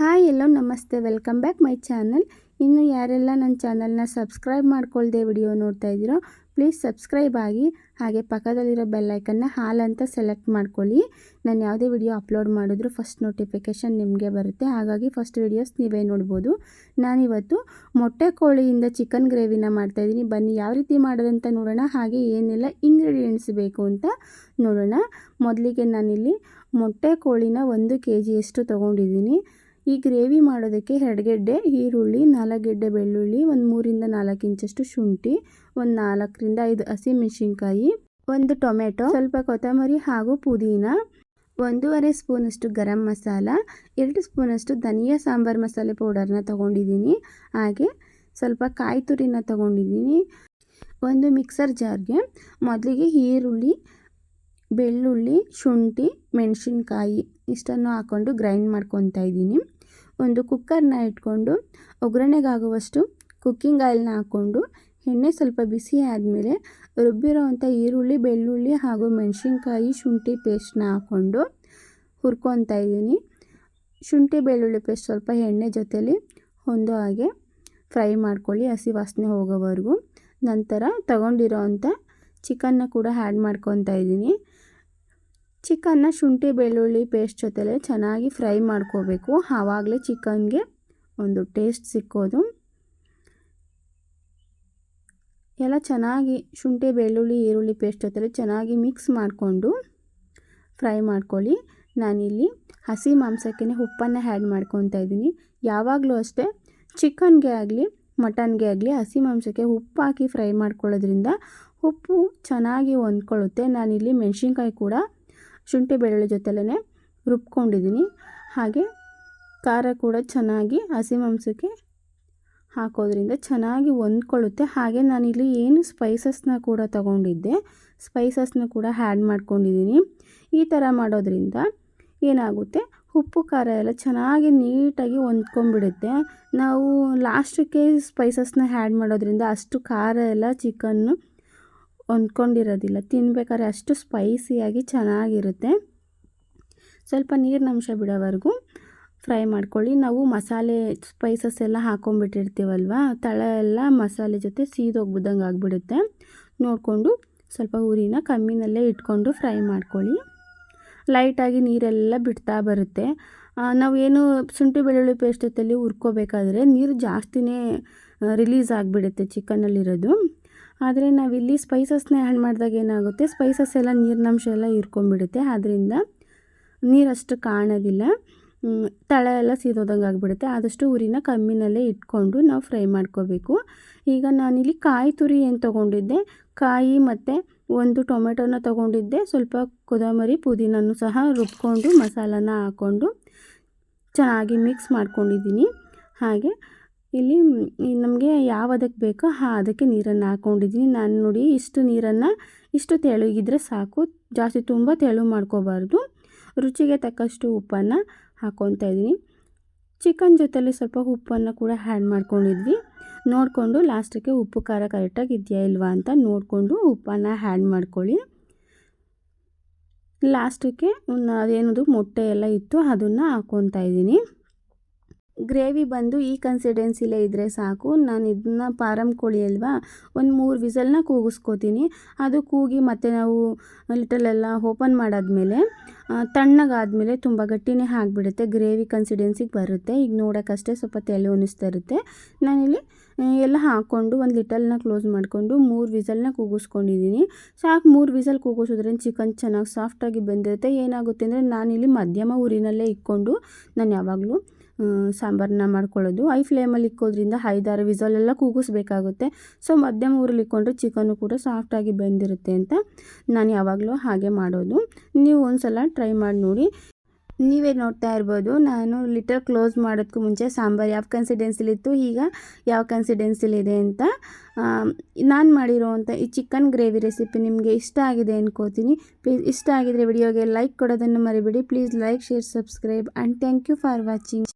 Hi ಎಲ್ಲೋ ನಮಸ್ತೆ, welcome back my channel. ಇನ್ನು ಯಾರೆಲ್ಲ ನನ್ನ ಚಾನಲ್ನ ಸಬ್ಸ್ಕ್ರೈಬ್ ಮಾಡ್ಕೊಳ್ದೆ ವಿಡಿಯೋ ನೋಡ್ತಾ ಇದ್ದೀರೋ, ಪ್ಲೀಸ್ ಸಬ್ಸ್ಕ್ರೈಬ್ ಆಗಿ, ಹಾಗೆ ಪಕ್ಕದಲ್ಲಿರೋ ಬೆಲ್ಲೈಕನ್ನ ಹಾಲ್ ಅಂತ ಸೆಲೆಕ್ಟ್ ಮಾಡ್ಕೊಳ್ಳಿ. ನಾನು ಯಾವುದೇ ವಿಡಿಯೋ ಅಪ್ಲೋಡ್ ಮಾಡಿದ್ರು ಫಸ್ಟ್ ನೋಟಿಫಿಕೇಷನ್ ನಿಮಗೆ ಬರುತ್ತೆ. ಹಾಗಾಗಿ ಫಸ್ಟ್ ವಿಡಿಯೋಸ್ ನೀವೇ ನೋಡ್ಬೋದು. ನಾನಿವತ್ತು ಮೊಟ್ಟೆ ಕೋಳಿಯಿಂದ ಚಿಕನ್ ಗ್ರೇವಿನ ಮಾಡ್ತಾಯಿದ್ದೀನಿ ಬನ್ನಿ ಯಾವ ರೀತಿ ಮಾಡೋದಂತ ನೋಡೋಣ. ಹಾಗೆ ಏನೆಲ್ಲ ಇಂಗ್ರೀಡಿಯೆಂಟ್ಸ್ ಬೇಕು ಅಂತ ನೋಡೋಣ. ಮೊದಲಿಗೆ ನಾನಿಲ್ಲಿ ಮೊಟ್ಟೆ ಕೋಳಿನ ಒಂದು ಕೆ ಜಿಯಷ್ಟು ತೊಗೊಂಡಿದ್ದೀನಿ. ಈ ಗ್ರೇವಿ ಮಾಡೋದಕ್ಕೆ ಎರಡು ಗೆಡ್ಡೆ ಈರುಳ್ಳಿ ನಾಲ್ಕು ಗೆಡ್ಡೆ ಬೆಳ್ಳುಳ್ಳಿ, ಒಂದು ಮೂರಿಂದ ನಾಲ್ಕು ಇಂಚಷ್ಟು ಶುಂಠಿ, ಒಂದು ನಾಲ್ಕರಿಂದ ಐದು ಹಸಿಮೆಣಸಿನ್ಕಾಯಿ ಒಂದು ಟೊಮೆಟೊ, ಸ್ವಲ್ಪ ಕೊತ್ತಂಬರಿ ಹಾಗೂ ಪುದೀನ, ಒಂದೂವರೆ ಸ್ಪೂನಷ್ಟು ಗರಂ ಮಸಾಲ, ಎರಡು ಸ್ಪೂನಷ್ಟು ಧನಿಯಾ ಸಾಂಬಾರು ಮಸಾಲೆ ಪೌಡರ್ನ ತೊಗೊಂಡಿದ್ದೀನಿ. ಹಾಗೆ ಸ್ವಲ್ಪ ಕಾಯಿ ತುರಿನ ತೊಗೊಂಡಿದ್ದೀನಿ. ಒಂದು ಮಿಕ್ಸರ್ ಜಾರ್ಗೆ ಮೊದಲಿಗೆ ಈರುಳ್ಳಿ, ಬೆಳ್ಳುಳ್ಳಿ, ಶುಂಠಿ, ಮೆಣಸಿನ್ಕಾಯಿ ಇಷ್ಟನ್ನು ಹಾಕ್ಕೊಂಡು ಗ್ರೈಂಡ್ ಮಾಡ್ಕೊತಾ ಇದ್ದೀನಿ. ಒಂದು ಕುಕ್ಕರ್ನ ಇಟ್ಕೊಂಡು ಒಗ್ಗರಣೆಗಾಗುವಷ್ಟು ಕುಕ್ಕಿಂಗ್ ಆಯಿಲ್ನ ಹಾಕ್ಕೊಂಡು ಎಣ್ಣೆ ಸ್ವಲ್ಪ ಬಿಸಿ ಆದಮೇಲೆ ರುಬ್ಬಿರೋವಂಥ ಈರುಳ್ಳಿ, ಬೆಳ್ಳುಳ್ಳಿ ಹಾಗೂ ಮೆಣಸಿನ್ಕಾಯಿ ಶುಂಠಿ ಪೇಸ್ಟ್ನ ಹಾಕ್ಕೊಂಡು ಹುರ್ಕೊತಾ ಇದ್ದೀನಿ. ಶುಂಠಿ, ಬೆಳ್ಳುಳ್ಳಿ ಪೇಸ್ಟ್ ಸ್ವಲ್ಪ ಎಣ್ಣೆ ಜೊತೆಲಿ ಹೊಂದೋ ಹಾಗೆ ಫ್ರೈ ಮಾಡ್ಕೊಳ್ಳಿ ಹಸಿ ವಾಸನೆ ಹೋಗೋವರೆಗೂ. ನಂತರ ತಗೊಂಡಿರೋ ಅಂಥ ಚಿಕನ್ನ ಕೂಡ ಆ್ಯಡ್ ಮಾಡ್ಕೊತಾ ಇದ್ದೀನಿ. ಚಿಕನ್ನ ಶುಂಠಿ ಬೆಳ್ಳುಳ್ಳಿ ಪೇಸ್ಟ್ ಜೊತೆಲೆ ಚೆನ್ನಾಗಿ ಫ್ರೈ ಮಾಡ್ಕೋಬೇಕು. ಆವಾಗಲೇ ಚಿಕನ್ಗೆ ಒಂದು ಟೇಸ್ಟ್ ಸಿಕ್ಕೋದು. ಎಲ್ಲ ಚೆನ್ನಾಗಿ ಶುಂಠಿ, ಬೆಳ್ಳುಳ್ಳಿ, ಈರುಳ್ಳಿ ಪೇಸ್ಟ್ ಜೊತೆಲೆ ಚೆನ್ನಾಗಿ ಮಿಕ್ಸ್ ಮಾಡಿಕೊಂಡು ಫ್ರೈ ಮಾಡ್ಕೊಳ್ಳಿ. ನಾನಿಲ್ಲಿ ಹಸಿ ಮಾಂಸಕ್ಕೆ ಉಪ್ಪನ್ನು ಆ್ಯಡ್ ಮಾಡ್ಕೊತಾ ಇದ್ದೀನಿ. ಯಾವಾಗಲೂ ಅಷ್ಟೇ ಚಿಕನ್ಗೆ ಆಗಲಿ, ಮಟನ್ಗೆ ಆಗಲಿ ಹಸಿ ಮಾಂಸಕ್ಕೆ ಉಪ್ಪು ಹಾಕಿ ಫ್ರೈ ಮಾಡ್ಕೊಳ್ಳೋದ್ರಿಂದ ಉಪ್ಪು ಚೆನ್ನಾಗಿ ಹೊಂದ್ಕೊಳ್ಳುತ್ತೆ. ನಾನಿಲ್ಲಿ ಮೆಣಸಿನ್ಕಾಯಿ ಕೂಡ ಶುಂಠಿ ಬೆಳ್ಳುಳ್ಳಿ ಜೊತೆಲೇ ರುಬ್ಕೊಂಡಿದ್ದೀನಿ. ಹಾಗೆ ಖಾರ ಕೂಡ ಚೆನ್ನಾಗಿ ಹಸಿ ಮಾಂಸಕ್ಕೆ ಹಾಕೋದ್ರಿಂದ ಚೆನ್ನಾಗಿ ಹೊಂದ್ಕೊಳ್ಳುತ್ತೆ. ಹಾಗೆ ನಾನಿಲ್ಲಿ ಏನು ಸ್ಪೈಸಸ್ನ ಕೂಡ ತಗೊಂಡಿದ್ದೆ. ಸ್ಪೈಸಸ್ನ ಕೂಡ ಹ್ಯಾಡ್ ಮಾಡ್ಕೊಂಡಿದ್ದೀನಿ. ಈ ಥರ ಮಾಡೋದ್ರಿಂದ ಏನಾಗುತ್ತೆ? ಉಪ್ಪು, ಖಾರ ಎಲ್ಲ ಚೆನ್ನಾಗಿ ನೀಟಾಗಿ ಹೊಂದ್ಕೊಂಡ್ಬಿಡುತ್ತೆ. ನಾವು ಲಾಸ್ಟಿಗೆ ಸ್ಪೈಸಸ್ನ ಹ್ಯಾಡ್ ಮಾಡೋದ್ರಿಂದ ಅಷ್ಟು ಖಾರ ಎಲ್ಲ ಚಿಕನ್ನು ಹೊಂದ್ಕೊಂಡಿರೋದಿಲ್ಲ. ತಿನ್ಬೇಕಾದ್ರೆ ಅಷ್ಟು ಸ್ಪೈಸಿಯಾಗಿ ಚೆನ್ನಾಗಿರುತ್ತೆ. ಸ್ವಲ್ಪ ನೀರಿನಂಶ ಬಿಡೋವರೆಗೂ ಫ್ರೈ ಮಾಡ್ಕೊಳ್ಳಿ. ನಾವು ಮಸಾಲೆ ಸ್ಪೈಸಸ್ ಎಲ್ಲ ಹಾಕೊಂಡ್ಬಿಟ್ಟಿರ್ತೀವಲ್ವ, ತಳ ಎಲ್ಲ ಮಸಾಲೆ ಜೊತೆ ಸೀದೋಗ್ಬಿದ್ದಂಗೆ ಆಗಿಬಿಡುತ್ತೆ. ನೋಡಿಕೊಂಡು ಸ್ವಲ್ಪ ಉರಿನ ಕಮ್ಮಿನಲ್ಲೇ ಇಟ್ಕೊಂಡು ಫ್ರೈ ಮಾಡ್ಕೊಳ್ಳಿ. ಲೈಟಾಗಿ ನೀರೆಲ್ಲ ಬಿಡ್ತಾ ಬರುತ್ತೆ. ನಾವು ಏನು ಶುಂಠಿ ಬೆಳ್ಳುಳ್ಳಿ ಪೇಸ್ಟ್ ಜೊತೆಲಿ ಹುರ್ಕೋಬೇಕಾದ್ರೆ ನೀರು ಜಾಸ್ತಿನೇ ರಿಲೀಸ್ ಆಗಿಬಿಡುತ್ತೆ ಚಿಕನ್ನಲ್ಲಿರೋದು ಆದರೆ ನಾವಿಲ್ಲಿ ಸ್ಪೈಸಸ್ನ ಆ್ಯಡ್ ಮಾಡಿದಾಗ ಏನಾಗುತ್ತೆ? ಸ್ಪೈಸಸ್ ಎಲ್ಲ ನೀರಿನಂಶ ಎಲ್ಲ ಇರ್ಕೊಂಡ್ಬಿಡುತ್ತೆ. ಆದ್ದರಿಂದ ನೀರಷ್ಟು ಕಾಣೋದಿಲ್ಲ. ತಳ ಎಲ್ಲ ಸೀದೋದಂಗೆ ಆಗಿಬಿಡುತ್ತೆ. ಆದಷ್ಟು ಉರಿನ ಕಮ್ಮಿನಲ್ಲೇ ಇಟ್ಕೊಂಡು ನಾವು ಫ್ರೈ ಮಾಡ್ಕೋಬೇಕು. ಈಗ ನಾನಿಲ್ಲಿ ಕಾಯಿ ತುರಿ ಏನು ತೊಗೊಂಡಿದ್ದೆ? ಕಾಯಿ ಮತ್ತು ಒಂದು ಟೊಮೆಟೊನ ತೊಗೊಂಡಿದ್ದೆ. ಸ್ವಲ್ಪ ಕೊತ್ತಂಬರಿ ಪುದೀನೂ ಸಹ ರುಬ್ಕೊಂಡು ಮಸಾಲನ ಹಾಕ್ಕೊಂಡು ಚೆನ್ನಾಗಿ ಮಿಕ್ಸ್ ಮಾಡ್ಕೊಂಡಿದ್ದೀನಿ. ಹಾಗೆ ಇಲ್ಲಿ ನಮಗೆ ಯಾವ ಅದಕ್ಕೆ ಬೇಕೋ ಹಾಂ ಅದಕ್ಕೆ ನೀರನ್ನು ಹಾಕ್ಕೊಂಡಿದ್ದೀನಿ ನಾನು ನೋಡಿ ಇಷ್ಟು ನೀರನ್ನು ಇಷ್ಟು ತೆಳುಗಿದ್ರೆ ಸಾಕು. ಜಾಸ್ತಿ ತುಂಬ ತೆಳು ಮಾಡ್ಕೋಬಾರ್ದು. ರುಚಿಗೆ ತಕ್ಕಷ್ಟು ಉಪ್ಪನ್ನು ಹಾಕ್ಕೊತಾ ಇದ್ದೀನಿ. ಚಿಕನ್ ಜೊತೆಲಿ ಸ್ವಲ್ಪ ಉಪ್ಪನ್ನು ಕೂಡ ಹ್ಯಾಡ್ ಮಾಡ್ಕೊಂಡಿದ್ವಿ. ನೋಡಿಕೊಂಡು ಲಾಸ್ಟಿಗೆ ಉಪ್ಪು ಖಾರ ಕರೆಕ್ಟಾಗಿ ಇದೆಯಾ ಇಲ್ವಾ ಅಂತ ನೋಡಿಕೊಂಡು ಉಪ್ಪನ್ನು ಹ್ಯಾಡ್ ಮಾಡ್ಕೊಳ್ಳಿ. ಲಾಸ್ಟಿಗೆ ಅದೇನದು ಮೊಟ್ಟೆ ಎಲ್ಲ ಇತ್ತು ಅದನ್ನು ಹಾಕ್ಕೊತಾ ಇದ್ದೀನಿ. ಗ್ರೇವಿ ಬಂದು ಈ ಕನ್ಸಿಡೆನ್ಸಿಲೇ ಇದ್ದರೆ ಸಾಕು. ನಾನು ಇದನ್ನ ಪಾರಮ್ ಕೋಳಿ ಅಲ್ವಾ? ಒಂದು ಮೂರು ವಿಸಲ್ನ ಕೂಗಿಸ್ಕೋತೀನಿ. ಅದು ಕೂಗಿ ಮತ್ತು ನಾವು ಲಿಟಲೆಲ್ಲ ಓಪನ್ ಮಾಡಾದ್ಮೇಲೆ ತಣ್ಣಗಾದಮೇಲೆ ತುಂಬ ಗಟ್ಟಿನೇ ಆಗಿಬಿಡುತ್ತೆ. ಗ್ರೇವಿ ಕನ್ಸಿಡೆನ್ಸಿಗೆ ಬರುತ್ತೆ. ಈಗ ನೋಡೋಕ್ಕಷ್ಟೇ ಸ್ವಲ್ಪ ತೆಳು ಅನ್ನಿಸ್ತಾ ಇರುತ್ತೆ. ನಾನಿಲ್ಲಿ ಎಲ್ಲ ಹಾಕ್ಕೊಂಡು ಒಂದು ಲಿಟಲ್ನ ಕ್ಲೋಸ್ ಮಾಡಿಕೊಂಡು ಮೂರು ವಿಸಲ್ನ ಕೂಗಿಸ್ಕೊಂಡಿದ್ದೀನಿ ಸಾಕು, ಮೂರು ವಿಸಲ್ ಕೂಗಿಸೋದ್ರಿಂದ ಚಿಕನ್ ಚೆನ್ನಾಗಿ ಸಾಫ್ಟಾಗಿ ಬೆಂದಿರುತ್ತೆ. ಏನಾಗುತ್ತೆ ಅಂದರೆ ನಾನಿಲ್ಲಿ ಮಧ್ಯಮ ಊರಿನಲ್ಲೇ ಇಟ್ಕೊಂಡು ನಾನು ಯಾವಾಗಲೂ ಸಾಂಬಾರನ್ನ ಮಾಡ್ಕೊಳ್ಳೋದು. ಐ ಫ್ಲೇಮಲ್ಲಿ ಇಕ್ಕೋದ್ರಿಂದ ಐದಾರು ವಿಸಲೆಲ್ಲ ಕೂಗಿಸ್ಬೇಕಾಗುತ್ತೆ. ಸೊ, ಮಧ್ಯಮ ಊರಲ್ಲಿ ಇಕ್ಕೊಂಡ್ರೆ ಚಿಕನ್ನು ಕೂಡ ಸಾಫ್ಟಾಗಿ ಬೆಂದಿರುತ್ತೆ ಅಂತ ನಾನು ಯಾವಾಗಲೂ ಹಾಗೆ ಮಾಡೋದು. ನೀವು ಒಂದು ಸಲ ಟ್ರೈ ಮಾಡಿ ನೋಡಿ. ನೀವೇ ನೋಡ್ತಾ ಇರ್ಬೋದು, ನಾನು ಲಿಟರ್ ಕ್ಲೋಸ್ ಮಾಡೋದಕ್ಕೂ ಮುಂಚೆ ಸಾಂಬಾರು ಯಾವ ಕನ್ಸಿಡೆನ್ಸಿಲಿತ್ತು ಈಗ ಯಾವ ಕನ್ಸಿಡೆನ್ಸಿಲಿದೆ ಅಂತ ನಾನು ಮಾಡಿರೋವಂಥ ಈ ಚಿಕನ್ ಗ್ರೇವಿ ರೆಸಿಪಿ ನಿಮಗೆ ಇಷ್ಟ ಆಗಿದೆ ಅನ್ಕೋತೀನಿ. ಪ್ಲೀಸ್ ಇಷ್ಟ ಆಗಿದರೆ ವಿಡಿಯೋಗೆ ಲೈಕ್ ಕೊಡೋದನ್ನು ಮರಿಬೇಡಿ. Please like share subscribe and thank you for watching